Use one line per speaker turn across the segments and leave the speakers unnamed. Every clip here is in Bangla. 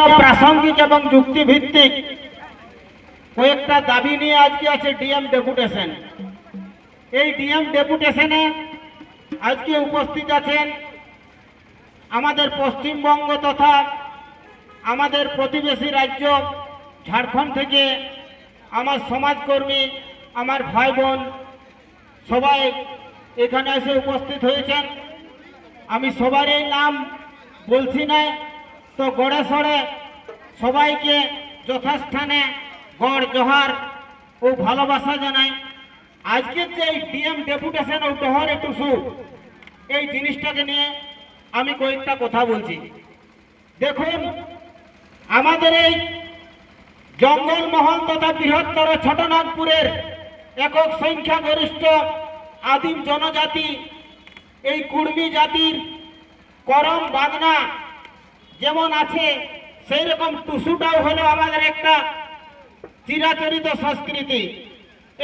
প্রয়োজনীয় প্রাসঙ্গিক এবং যুক্তিভিত্তিক। কয়েকটা দাবি নিয়ে আজকে আছে ডিএম ডেপুটেশন। এই ডিএম ডেপুটেশনে আজকে উপস্থিত আছেন আমাদের পশ্চিমবঙ্গ তথা আমাদের প্রতিবেশী রাজ্য, ঝাড়খণ্ড থেকে আমার সমাজকর্মী, আমার ভাই বোন সবাই এখানে এসে উপস্থিত হয়েছেন। আমি সবারই নাম বলছি না তো গড়ে সড়ে সবাইকে যথাস্থানে গড় জোহার ও ভালোবাসা জানাই। আজকের যে এই ডিএম ডেপুটেশন ও ডহরে টুসু এই জিনিসটাকে নিয়ে আমি কয়েকটা কথা বলছি। দেখুন, আমাদের এই জঙ্গলমহল তথা বৃহত্তর ছোটনাগপুরের একক সংখ্যাগরিষ্ঠ আদিম জনজাতি, এই কুর্মী জাতির করম বাদনা যেমন আছে সেই রকম টুসুটাও হলো আমাদের একটা চিরাচরিত সংস্কৃতি।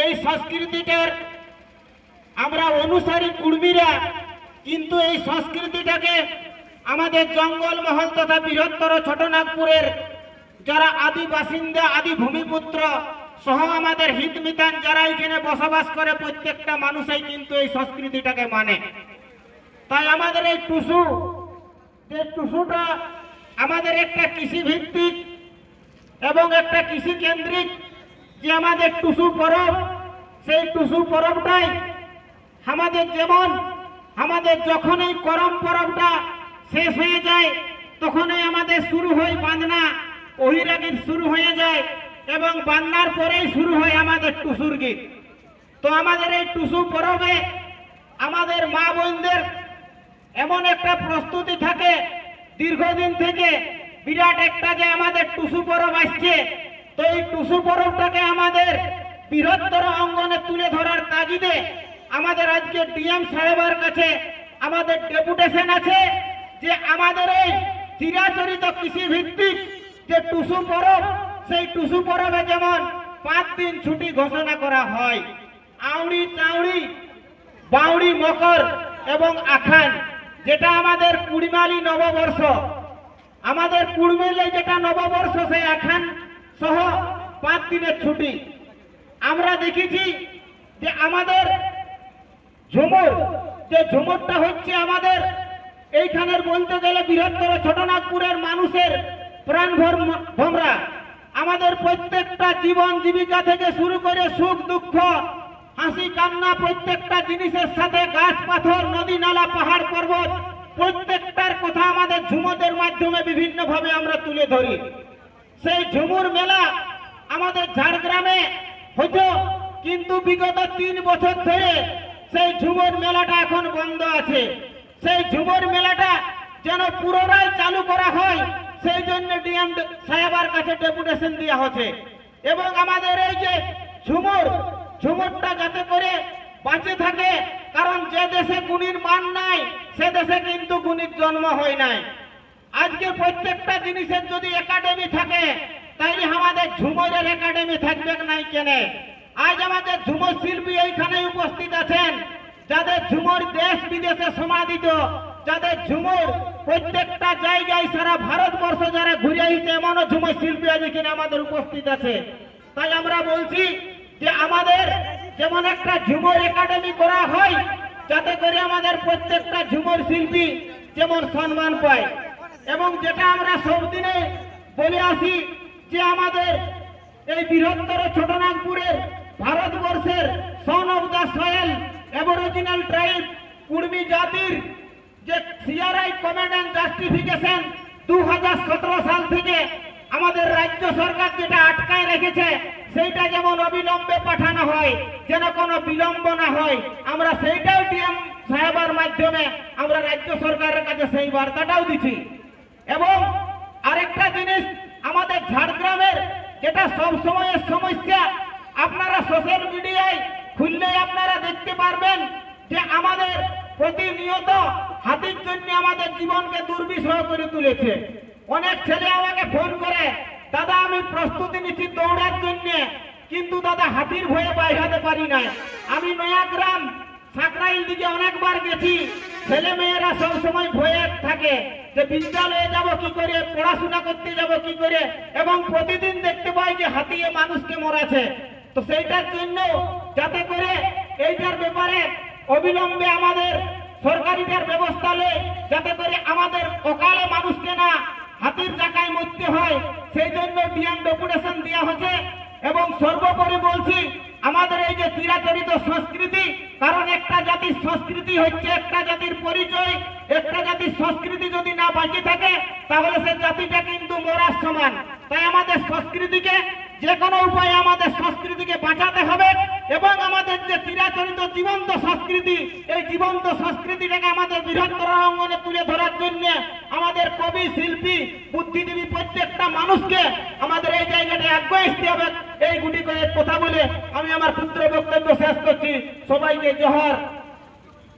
এই সংস্কৃতিটার আমরা অনুসারী কুর্মীরা, কিন্তু এই সংস্কৃতিটাকে আমাদের জঙ্গলমহল তথা বৃহত্তর ছোটনাগপুরের যারা আদি বাসিন্দা, আদি ভূমিপুত্র সহ আমাদের হিতমিতান যারা এখানে বসবাস করে, প্রত্যেকটা মানুষই কিন্তু এই সংস্কৃতিটাকে মানে। তাই আমাদের এই টুসু, যে টুসুটা আমাদের একটা কৃষি ভিত্তিক এবং একটা কৃষি কেন্দ্রিক যে আমাদের টুসু পরব, সেই টুসু পরবটাই আমাদের যেমন, আমাদের যখন এই করম পরবটা শেষ হয়ে যায়, তখনই আমাদের শুরু হয় বাঁধনা ওহিরা গীত শুরু হয়ে যায় এবং বান্নার পরেই শুরু হয় আমাদের টুসুর গীত। তো আমাদের এই টুসু পরবে আমাদের মা বোনদের এমন একটা প্রস্তুতি থাকে দীর্ঘদিন থেকে বিরাট একটা যে আমাদের টুসু পরব আসছে, তো এই টুসু পরবটাকে আমাদের বৃহত্তর অঙ্গনে তুলে ধরার তাগিদে আমাদের আজকে ডিএম সাহেবের কাছে আমাদের ডেপুটেশন আছে যে আমাদের এই চিরাচরিত কৃষি ভিত্তিক যে টুসু পরব, সেই টুসু পরবে যেমন পাঁচ দিন ছুটি ঘোষণা করা হয়। আউড়ি চাউড়ি বাউড়ি মকর এবং আখান যেটা আমাদের কুড়িমালি নববর্ষ, আমাদের কুড়মিলে যেটা নববর্ষ সেই আখান সহ পাঁচ দিনের ছুটি। আমরা দেখেছি যে আমাদের ঝুমুর, যে ঝুমুরটা হচ্ছে আমাদের, এইখানের বলতে গেলে বৃহত্তর ছোটনাগপুরের মানুষের প্রাণ ভমরা। আমাদের প্রত্যেকটা জীবন জীবিকা থেকে শুরু করে সুখ, দুঃখ হাসি কান্না প্রত্যেকটা জিনিসের সাথে গাছ, পাথর, নদী, নালা পাহাড়, পর্বত, প্রত্যেকটার কথা আমাদের ঝুমুরের মাধ্যমে বিভিন্নভাবে আমরা তুলে ধরি। সেই ঝুমুর মেলা আমাদের ঝাড়গ্রামে হতো, কিন্তু বিগত তিন বছর ধরে সেই ঝুমুর মেলাটা এখন বন্ধ আছে। সেই ঝুমুর মেলাটা যেন পুনরায় চালু করা হয়, সেই জন্য ডিএম সাহেবার কাছে ডেপুটেশন দেওয়া হচ্ছে। এবং আমাদের এই যে ঝুমুর ঝুমুরটা যাতে করে বাঁচে থাকে, কারণ যে দেশে গুণীর মান নাই, সে দেশে কিন্তু গুণীর জন্ম হয় নাই। আজকে প্রত্যেকটা জিনিসের যদি একাডেমি থাকে, তাইলে আমাদের ঝুমরের একাডেমি থাকবে নাই কেনে? আজ আমাদের ঝুমর শিল্পী এইখানে উপস্থিত আছেন। যাদের ঝুমর দেশ বিদেশে সমাদিত, যাদের ঝুমর প্রত্যেকটা জায়গায় সারা ভারতবর্ষ যারা ঘুরে আসছে এমনও ঝুমর শিল্পী আজ এখানে আমাদের উপস্থিত আছে। তাই আমরা বলছি যে আমাদের যেমন একটা ঝুমর একাডেমি করা হয়, যাতে করে আমাদের প্রত্যেকটা ঝুমর শিল্পী যেমন সম্মান পায়। এবং যেটা আমরা সব দিনে বলে আসি যে আমাদের এই বৃহত্তর ছোটনাগপুরের ভারতবর্ষের son of the soil aboriginal tribe Kurmi জাতির যে সিআরআই কমেন্ড অ্যান্ড জাস্টিফিকেশন দু হাজার সতেরো সাল থেকে আমাদের রাজ্য সরকার যেটা আটকায় রেখেছে যেমন অবিলম্বে পাঠানো হয়, যেন কোনো বিলম্ব না হয়, আমরা সেইটাও ডিএম সাহেবের মাধ্যমে আমরা রাজ্য সরকারের কাছে সেই বার্তাটাও দিচ্ছি এবং আরেকটা জিনিস, আমাদের ঝাড়গ্রামের যেটা সব সময়ের সমস্যা, আপনারা সোশ্যাল মিডিয়ায় খুললে আপনারা দেখতে পারবেন যে আমাদের প্রতিনিয়ত হাতির জন্য আমাদের জীবনকে দুর্বিষহ করে তুলেছে। অনেক ছেলে আমাকে ফোন করে, দাদা, আমি প্রস্তুতি নিচ্ছি দৌড়ার জন্য। কিন্তু দাদা হাতির ভয়ে বাইরাতে পারি না আমি নয়াগ্রাম, সাকরাইল দিকে অনেকবার গেছি। ছেলে মেয়েরা সব সময় ভয়ে থাকে যে বিদ্যালয়ে যাব কি করে, পড়াশোনা করতে যাব কি করে, এবং প্রতিদিন দেখতে পাই যে হাতিয়ে মানুষকে মরাছে তো সেইটার জন্য যাতে করে এইটার ব্যাপারে অবিলম্বে আমাদের সরকারিটার ব্যবস্থা নেই, যাতে করে আমাদের অকালে মানুষকে না হাতির জায়গায় মরতে হয়। সেই জন্য ডিএম ডেপুটেশন দেওয়া হচ্ছে। এবং সর্বোপরি বলছি, আমাদের এই যে চিরাচরিত সংস্কৃতি, কারণ একটা জাতির সংস্কৃতি হচ্ছে একটা জাতির পরিচয়, একটা জাতির সংস্কৃতি যদি না বাঁচে থাকে, তাহলে সে জাতিটা কিন্তু মরার সমান। তাই আমাদের সংস্কৃতিকে যে কোনো উপায়ে আমাদের সংস্কৃতিকে বাঁচাতে হবে এবং আমাদের যে চিরাচরিত জীবন্ত সংস্কৃতি, এই জীবন্ত সংস্কৃতিটাকে আমাদের বৃহত্তর অঙ্গনে তুলে ধরার জন্য আমাদের কবি, শিল্পী, বুদ্ধিজীবী প্রত্যেকটা মানুষকে আমাদের এই জায়গাটা আগ্রহ হবে। এই গুটি করে কথা বলে আমি আমার পুত্র বক্তব্য শেষ করছি। সবাইকে জোহর।